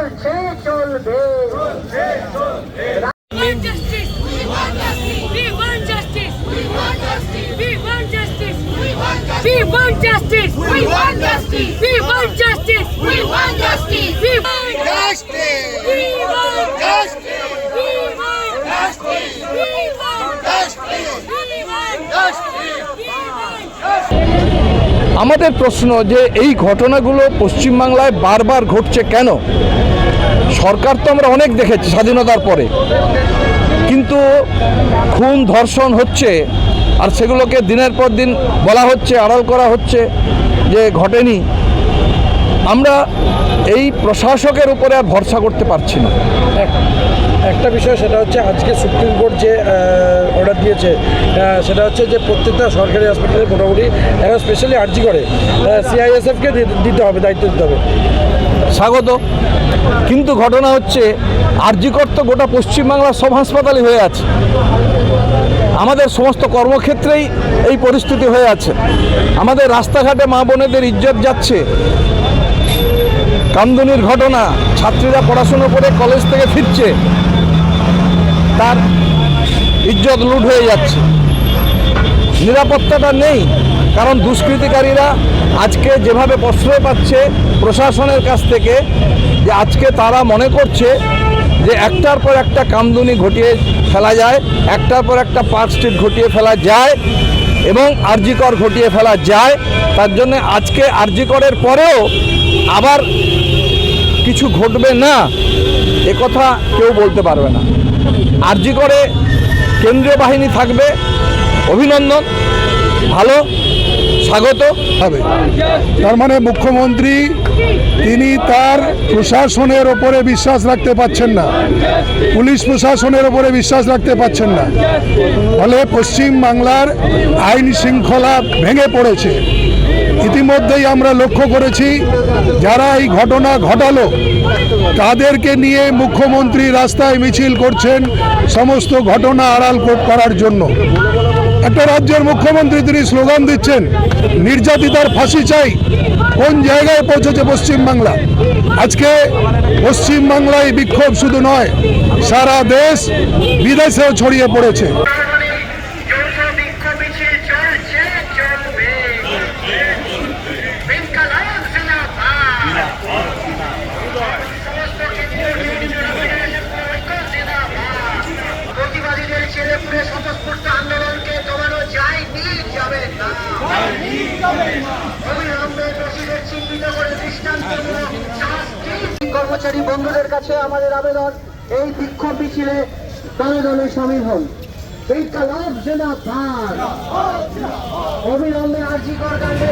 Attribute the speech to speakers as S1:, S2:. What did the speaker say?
S1: চলছে চলবে We want justice.
S2: We want justice.
S1: We want justice.
S2: We want justice.
S1: We want
S3: justice.
S1: We want
S3: justice.
S1: We want
S3: justice.
S1: We want
S3: justice.
S1: We want
S3: justice.
S1: We want justice.
S4: আমাদের প্রশ্ন যে এই ঘটনাগুলো পশ্চিমবাংলায় বারবার ঘটছে কেন সরকার তো আমরা অনেক দেখেছি স্বাধীনতার পরে। কিন্তু খুন, ধর্ষণ হচ্ছে, আর সেগুলোকে দিনের পর দিন বলা হচ্ছে, আড়াল করা হচ্ছে, যে ঘটেনি। আমরা এই প্রশাসকের উপরে আর ভরসা করতে পারছি না।
S5: একটা বিষয় সেটা হচ্ছে আজকে সুপ্রিম কোর্ট যে অর্ডার দিয়েছে সেটা হচ্ছে যে প্রত্যেকটা সরকারি হসপিটালে মোটামুটি স্পেশালি আর্জি করে। সিআইএসএফকে দিতে হবে, দায়িত্ব দিতে হবে।
S4: স্বাগত। কিন্তু ঘটনা হচ্ছে, আরজিকর তো গোটা পশ্চিমবাংলার সব হাসপাতালই হয়ে আছে। আমাদের সমস্ত কর্মক্ষেত্রেই এই পরিস্থিতি হয়ে আছে। আমাদের রাস্তাঘাটে মা বোনেদের ইজ্জত যাচ্ছে। কান্দনির ঘটনা, ছাত্রীরা পড়াশুনো করে কলেজ থেকে ফিরছে। তার ইজ্জত লুট হয়ে যাচ্ছে। নিরাপত্তাটা নেই, কারণ দুষ্কৃতিকারীরা আজকে যেভাবে প্রশ্রয় পাচ্ছে প্রশাসনের কাছ থেকে, যে আজকে তারা মনে করছে যে একটার পর একটা কামদুনি ঘটিয়ে ফেলা যায়, একটার পর একটা পার্ক স্ট্রিট ঘটিয়ে ফেলা যায় এবং আরজিকর ঘটিয়ে ফেলা যায়, তার জন্য আজকে আরজিকরের পরেও আবার কিছু ঘটবে না একথা কেউ বলতে পারবে না। আরজি করে কেন্দ্রীয় বাহিনী থাকবে অভিনন্দন, ভালো, স্বাগত।
S6: হবে। তার মানে মুখ্যমন্ত্রী, তিনি তার প্রশাসনের ওপরে বিশ্বাস রাখতে পাচ্ছেন না। পুলিশ প্রশাসনের ওপরে বিশ্বাস রাখতে পাচ্ছেন না। ফলে পশ্চিম বাংলার আইন শৃঙ্খলা ভেঙে পড়েছে। ইতিমধ্যেই আমরা লক্ষ্য করেছি, যারা এই ঘটনা ঘটালো, তাদেরকে নিয়ে মুখ্যমন্ত্রী রাস্তায় মিছিল করছেন সমস্ত ঘটনা আড়াল করার জন্য। একটা রাজ্যের মুখ্যমন্ত্রী তিনি স্লোগান দিচ্ছেন, নির্যাতিতার ফাঁসি চাই, কোন জায়গায় পৌঁছেছে পশ্চিমবাংলা? আজকে পশ্চিমবাংলায় বিক্ষোভ শুধু নয়, সারা দেশ বিদেশেও ছড়িয়ে পড়েছে।
S7: কর্মচারী বন্ধুদের কাছে আমাদের আবেদন। এই বিক্ষোভ মিছিলে দলে দলে সামিল হন। ইনকালাব জিন্দাবাদ অবিলম্বে আর্জি কর কাণ্ডে